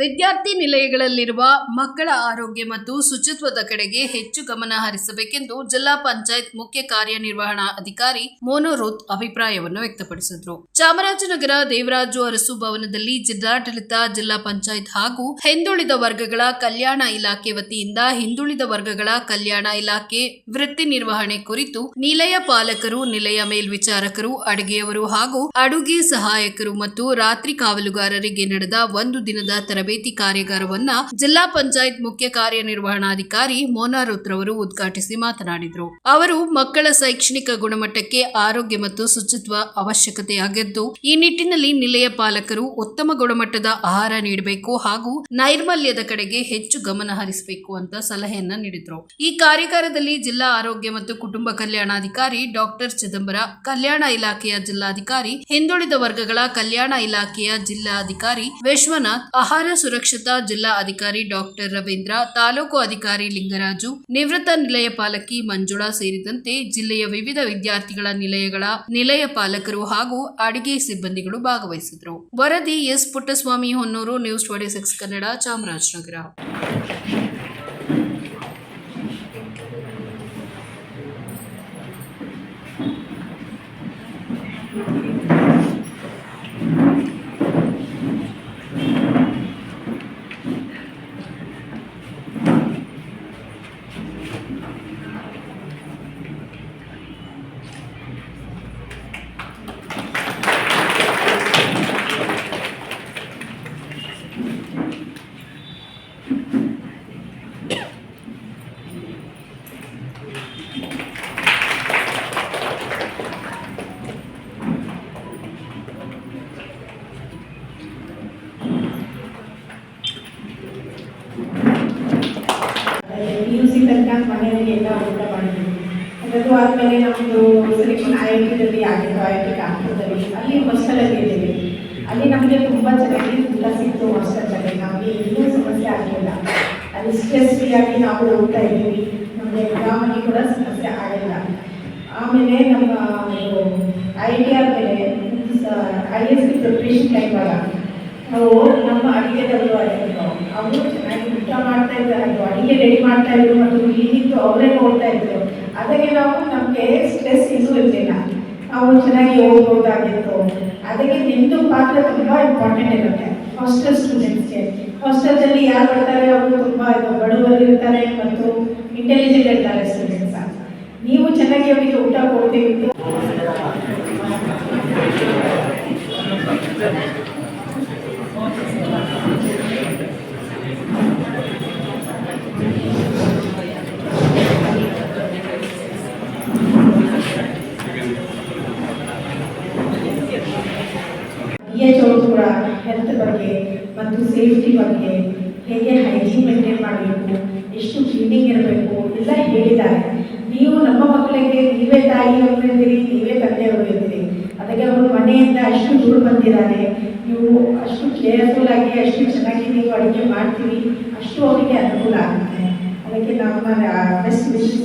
ವಿದ್ಯಾರ್ಥಿ ನಿಲಯಗಳಲ್ಲಿರುವ ಮಕ್ಕಳ ಆರೋಗ್ಯ ಮತ್ತು ಶುಚಿತ್ವದ ಕಡೆಗೆ ಹೆಚ್ಚು ಗಮನ ಹರಿಸಬೇಕೆಂದು ಜಿಲ್ಲಾ ಪಂಚಾಯತ್ ಮುಖ್ಯ ಕಾರ್ಯನಿರ್ವಹಣಾ ಅಧಿಕಾರಿ ಮೋನೋರೋತ್ ಅಭಿಪ್ರಾಯವನ್ನು ವ್ಯಕ್ತಪಡಿಸಿದರು. ಚಾಮರಾಜನಗರ ದೇವರಾಜು ಅರಸು ಭವನದಲ್ಲಿ ಜಿಲ್ಲಾಡಳಿತ, ಜಿಲ್ಲಾ ಪಂಚಾಯತ್ ಹಾಗೂ ಹಿಂದುಳಿದ ವರ್ಗಗಳ ಕಲ್ಯಾಣ ಇಲಾಖೆ ವತಿಯಿಂದ ಹಿಂದುಳಿದ ವರ್ಗಗಳ ಕಲ್ಯಾಣ ಇಲಾಖೆ ವೃತ್ತಿ ನಿರ್ವಹಣೆ ಕುರಿತು ನಿಲಯ ಪಾಲಕರು, ನಿಲಯ ಮೇಲ್ವಿಚಾರಕರು, ಅಡುಗೆಯವರು ಹಾಗೂ ಅಡುಗೆ ಸಹಾಯಕರು ಮತ್ತು ರಾತ್ರಿ ಕಾವಲುಗಾರರಿಗೆ ನಡೆದ ಒಂದು ದಿನದ ತರಬೇತಿ ಕಾರ್ಯಾಗಾರವನ್ನ ಜಿಲ್ಲಾ ಪಂಚಾಯತ್ ಮುಖ್ಯ ಕಾರ್ಯನಿರ್ವಹಣಾಧಿಕಾರಿ ಮೋನಾ ರುತ್ರವರು ಉದ್ಘಾಟಿಸಿ ಮಾತನಾಡಿದರು. ಅವರು ಮಕ್ಕಳ ಶೈಕ್ಷಣಿಕ ಗುಣಮಟ್ಟಕ್ಕೆ ಆರೋಗ್ಯ ಮತ್ತು ಶುಚಿತ್ವ ಅವಶ್ಯಕತೆಯಾಗಿದ್ದು, ಈ ನಿಟ್ಟಿನಲ್ಲಿ ನಿಲಯ ಪಾಲಕರು ಉತ್ತಮ ಗುಣಮಟ್ಟದ ಆಹಾರ ನೀಡಬೇಕು ಹಾಗೂ ನೈರ್ಮಲ್ಯದ ಕಡೆಗೆ ಹೆಚ್ಚು ಗಮನ ಹರಿಸಬೇಕು ಅಂತ ಸಲಹೆಯನ್ನ ನೀಡಿದರು. ಈ ಕಾರ್ಯಾಗಾರದಲ್ಲಿ ಜಿಲ್ಲಾ ಆರೋಗ್ಯ ಮತ್ತು ಕುಟುಂಬ ಕಲ್ಯಾಣಾಧಿಕಾರಿ ಡಾಕ್ಟರ್ ಚಿದಂಬರ, ಕಲ್ಯಾಣ ಇಲಾಖೆಯ ಜಿಲ್ಲಾಧಿಕಾರಿ, ಹಿಂದುಳಿದ ವರ್ಗಗಳ ಕಲ್ಯಾಣ ಇಲಾಖೆಯ ಜಿಲ್ಲಾಧಿಕಾರಿ ವಿಶ್ವನಾಥ್, ಆಹಾರ ಸುರಕ್ಷತಾ ಜಿಲ್ಲಾ ಅಧಿಕಾರಿ ಡಾಕ್ಟರ್ ರವೀಂದ್ರ, ತಾಲೂಕು ಅಧಿಕಾರಿ ಲಿಂಗರಾಜು, ನಿವೃತ್ತ ನಿಲಯ ಪಾಲಕಿ ಮಂಜುಳಾ ಸೇರಿದಂತೆ ಜಿಲ್ಲೆಯ ವಿವಿಧ ವಿದ್ಯಾರ್ಥಿಗಳ ನಿಲಯಗಳ ನಿಲಯ ಪಾಲಕರು ಹಾಗೂ ಅಡಿಗೆ ಸಿಬ್ಬಂದಿಗಳು ಭಾಗವಹಿಸಿದರು ವರದಿ S Puttaswamy, Honnur, news twenty six Kannada, Chamarajanagar. C ತನಕ ಮನೆಯಲ್ಲಿ ಎಲ್ಲ ಊಟ ಮಾಡಿದ್ವಿ ಅದರದ್ದು ಆದಮೇಲೆ ನಮ್ಮದು ಸೆಲೆಕ್ಷನ್ ಐ ಐ ಟಿದಲ್ಲಿ ಆಗಿತ್ತು ಐ ಐ ಟಿ ಕಾನ್ಪುರದಲ್ಲಿ. ಅಲ್ಲಿ ಹಾಸ್ಟೆಲಲ್ಲಿ ಇದ್ದೀವಿ. ಅಲ್ಲಿ ನಮಗೆ ತುಂಬ ಚೆನ್ನಾಗಿ ಊಟ ಸಿಕ್ತು ಹಾಸ್ಟೆಲಲ್ಲಿ ನಮಗೆ ಏನೂ ಸಮಸ್ಯೆ ಆಗಲಿಲ್ಲ. ಅಲ್ಲಿ ಸ್ಟ್ರೆಸ್ ಫ್ರೀ ಆಗಿ ನಾವು ಹೋಗ್ತಾ ಇದ್ದೀವಿ. ನಮಗೆ ಎಕ್ಸಾಮಲ್ಲಿ ಕೂಡ ಸಮಸ್ಯೆ ಆಗಿಲ್ಲ. ಆಮೇಲೆ ನಮ್ಮ ಐ ಟಿ ಆದಮೇಲೆ ಐ ಎಸ್ ಟಿ ಪ್ರಿಪ್ರೇಷನ್ ಟೈಮಾಗ ನಾವು ನಮ್ಮ ಅಡಿಗೆದವರು ಆಗಿದ್ರು ಅವರು ಚೆನ್ನಾಗಿ ಊಟ ಮಾಡ್ತಾ ಇದ್ದಾರೆ ಅದು ಅಡಿಗೆ ರೆಡಿ ಮಾಡ್ತಾ ಇದ್ರು ಮತ್ತು ಇಲ್ಲಿದ್ದು ಅವರೇ ನೋಡ್ತಾ ಇದ್ರು. ಅದಕ್ಕೆ ನಾವು ನಮಗೆ ಸ್ಟ್ರೆಸ್ ಇನ್ನೂ ಇರಲಿಲ್ಲ. ನಾವು ಚೆನ್ನಾಗಿ ಓದ್ಬೋದಾಗಿತ್ತು ಅದಕ್ಕೆ ನಿಮ್ಮದು ಪಾತ್ರ ತುಂಬ ಇಂಪಾರ್ಟೆಂಟ್ ಇರುತ್ತೆ. ಹಾಸ್ಟೆಲ್ ಸ್ಟೂಡೆಂಟ್ಸ್ಗೆ ಹಾಸ್ಟೆಲ್ದಲ್ಲಿ ಯಾರು ಬರ್ತಾರೆ, ಅವರು ತುಂಬ ಬಡವರು ಇರ್ತಾರೆ ಮತ್ತು ಇಂಟೆಲಿಜೆಂಟ್ ಇರ್ತಾರೆ ಸ್ಟೂಡೆಂಟ್ಸ್ ನೀವು ಚೆನ್ನಾಗಿ ಅವರಿಗೆ ಊಟ ಕೊಡ್ತೀವಿ. ಬಿ ಎಚ್ ಅವರು ಕೂಡ ಹೆಲ್ತ್ ಬಗ್ಗೆ ಮತ್ತು ಸೇಫ್ಟಿ ಬಗ್ಗೆ ಹೇಗೆ ಹೈಜೀನ್ ಮೇಂಟೈನ್ ಮಾಡಬೇಕು, ಎಷ್ಟು ಕ್ಲೀನಿಂಗ್ ಇರಬೇಕು, ಎಲ್ಲ ಹೇಳಿದ್ದಾರೆ. ನೀವು ನಮ್ಮ ಮಕ್ಕಳಿಗೆ, ನೀವೇ ತಾಯಿಯವರು ಇದ್ದೀರಿ ನೀವೇ ತಂದೆಯವರು ಇದ್ದೀರಿ ಅದಕ್ಕೆ ಅವರು ಮನೆಯಿಂದ ಅಷ್ಟು ದೂರ ಬಂದಿದ್ದಾರೆ. ನೀವು ಅಷ್ಟು ಕೇರ್ಫುಲ್ ಆಗಿ, ಅಷ್ಟು ಚೆನ್ನಾಗಿ ನೀವು ಅಡುಗೆ ಮಾಡ್ತೀವಿ ಅಷ್ಟು ಅವರಿಗೆ ಅನುಕೂಲ ಆಗುತ್ತೆ. ಅದಕ್ಕೆ ನಮ್ಮ ಬೆಸ್ಟ್ ವಿಶಸ್